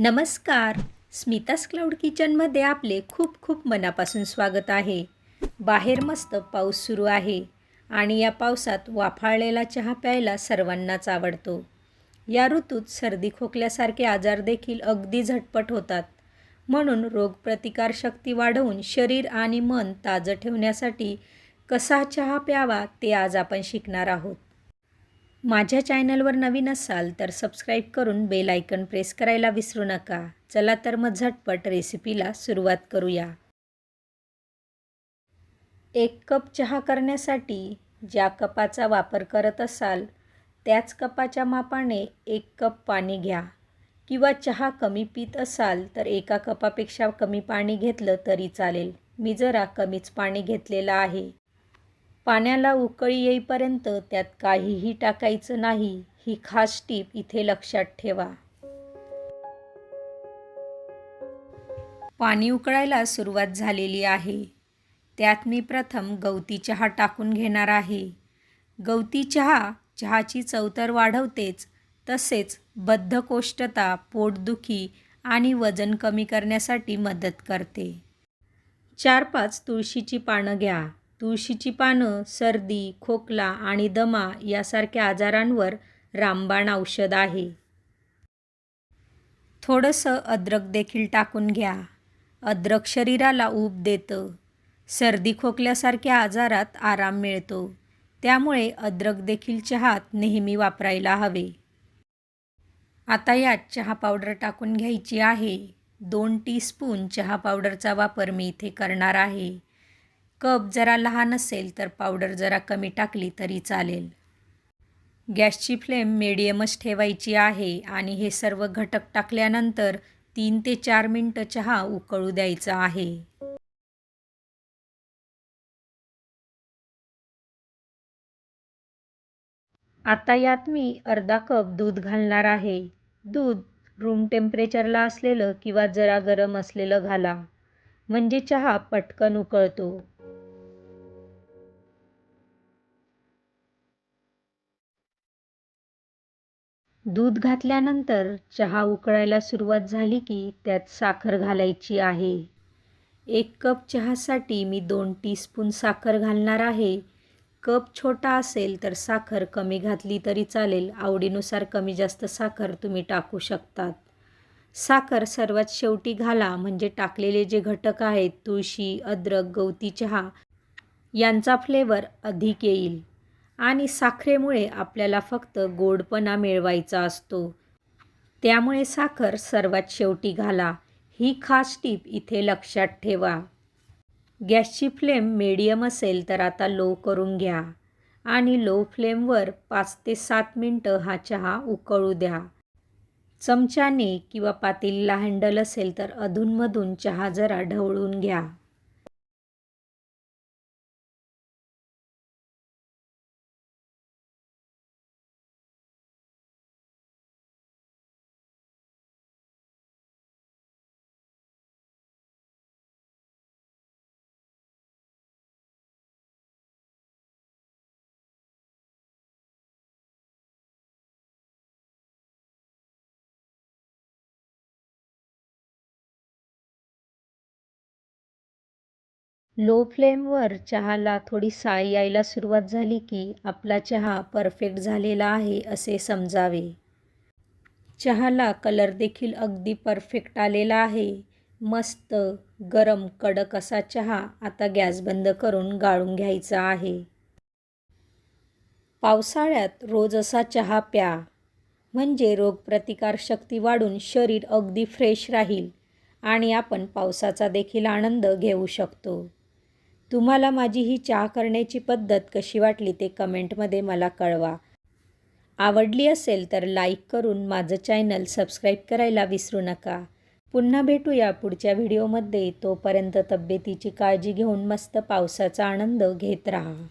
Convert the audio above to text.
नमस्कार. स्मितास क्लाउड किचनमध्ये आपले खूप खूप मनापासून स्वागत आहे. बाहेर मस्त पाऊस सुरू आहे आणि या पावसात वाफाळलेला चहा प्यायला सर्वांनाच आवडतो. या ऋतूत सर्दी खोकल्यासारखे आजार देखील अगदी झटपट होतात. म्हणून रोगप्रतिकारशक्ती वाढवून शरीर आणि मन ताजं ठेवण्यासाठी कसा चहा प्यावा ते आज आपण शिकणार आहोत. माझ्या चॅनलवर नवीन असाल तर सबस्क्राईब करून बेल आयकन प्रेस करायला विसरू नका. चला तर मग झटपट रेसिपीला सुरुवात करूया. एक कप चहा करण्यासाठी ज्या कपाचा वापर करत असाल त्याच कपाच्या मापाने एक कप पाणी घ्या. किंवा चहा कमी पित असाल तर एका कपापेक्षा कमी पाणी घेतलं तरी चालेल. मी जरा कमीच पाणी घेतलेलं आहे. पाण्याला उकळी येईपर्यंत त्यात काहीही टाकायचं नाही ही खास टीप इथे लक्षात ठेवा. पाणी उकळायला सुरुवात झालेली आहे. त्यात मी प्रथम गवती चहा टाकून घेणार आहे. गवती चहा चहाची चवतर वाढवतेच तसेच बद्धकोष्ठता पोटदुखी आणि वजन कमी करण्यासाठी मदत करते. चार पाच तुळशीची पानं घ्या. तुळशीची पानं सर्दी खोकला आणि दमा यासारख्या आजारांवर रामबाण औषध आहे. थोडंसं अद्रक देखील टाकून घ्या. अद्रक शरीराला ऊब देतं. सर्दी खोकल्यासारख्या आजारात आराम मिळतो. त्यामुळे अद्रक देखील चहात नेहमी वापरायला हवे. आता यात चहा पावडर टाकून घ्यायची आहे. दोन टीस्पून चहा पावडरचा वापर मी इथे करणार आहे. कप जरा लहान असेल तर पावडर जरा कमी टाकली तरी चालेल. गॅसची फ्लेम मिडियमच ठेवायची आहे आणि हे सर्व घटक टाकल्यानंतर तीन ते चार मिनटं चहा उकळू द्यायचा आहे. आता यात मी अर्धा कप दूध घालणार आहे. दूध रूम टेम्परेचरला असलेलं किंवा जरा गरम असलेलं घाला. म्हणजे चहा पटकन उकळतो. दूध घातल्यानंतर चहा उकळायला सुरुवात झाली की त्यात साखर घालायची आहे. एक कप चहासाठी मी दोन टीस्पून साखर घालणार आहे. कप छोटा असेल तर साखर कमी घातली तरी चालेल. आवडीनुसार कमी जास्त साखर तुम्ही टाकू शकतात. साखर सर्वात शेवटी घाला म्हणजे टाकलेले जे घटक आहेत तुळशी अद्रक गवती चहा यांचा फ्लेवर अधिक येईल. आणि साखरेमुळे आपल्याला फक्त गोडपणा मिळवायचा असतो. त्यामुळे साखर सर्वात शेवटी घाला. ही खास टीप इथे लक्षात ठेवा. गॅसची फ्लेम मिडियम असेल तर आता लो करून घ्या आणि लो फ्लेमवर पाच ते सात मिनटं हा चहा उकळू द्या. चमच्याने किंवा पातेलीला हँडल असेल तर अधूनमधून चहा जरा ढवळून घ्या. लो फ्लेमवर चहाला थोडी साय यायला सुरुवात झाली की आपला चहा परफेक्ट झालेला आहे असे समजावे. चहाला कलर देखील अगदी परफेक्ट आलेला आहे. मस्त गरम कडक असा चहा आता गॅस बंद करून गाळून घ्यायचा आहे. पावसाळ्यात रोज असा चहा प्या. म्हणजे रोगप्रतिकारशक्ती वाढून शरीर अगदी फ्रेश राहील आणि आपण पावसाचा देखील आनंद घेऊ शकतो. तुम्हाला माझी ही चहा करण्याची पद्धत कशी वाटली ते कमेंटमध्ये मला कळवा. आवडली असेल तर लाईक करून माझं चॅनल सबस्क्राईब करायला विसरू नका. पुन्हा भेटूया पुढच्या व्हिडिओमध्ये. तोपर्यंत तब्येतीची काळजी घेऊन मस्त पावसाचा आनंद घेत राहा.